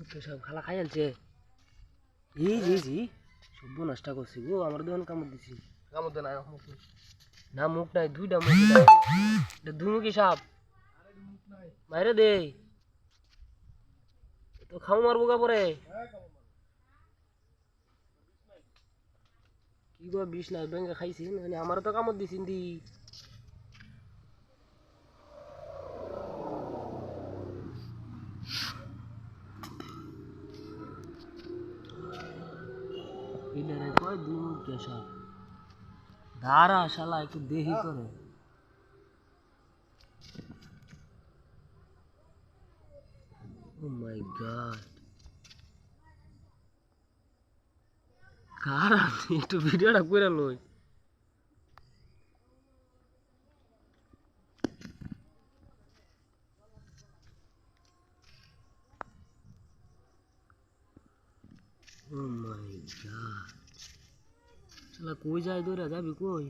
তো সব খালা খাই আনছে ই জি জি সভ্য নষ্ট করছি গো আমার দোকান কামড় দিছি। কামড় আর মুখ না মুখ নাই দুইটা মুখ এটা দুমুখী সাপ? বাইরে দে। তো খাও মারবো গা পরে কি গো বিষ নাই ব্যাঙ্গে খাইছি মানে আমারও তো কামড় দিছিন দি এটারে কয় দাঁড়া শালা একটু দেহি করে। Oh my God. কারা একটু ভিডিওটা করে লই? ও মাই গড শালা কই যায় দৌড়া যাবি কই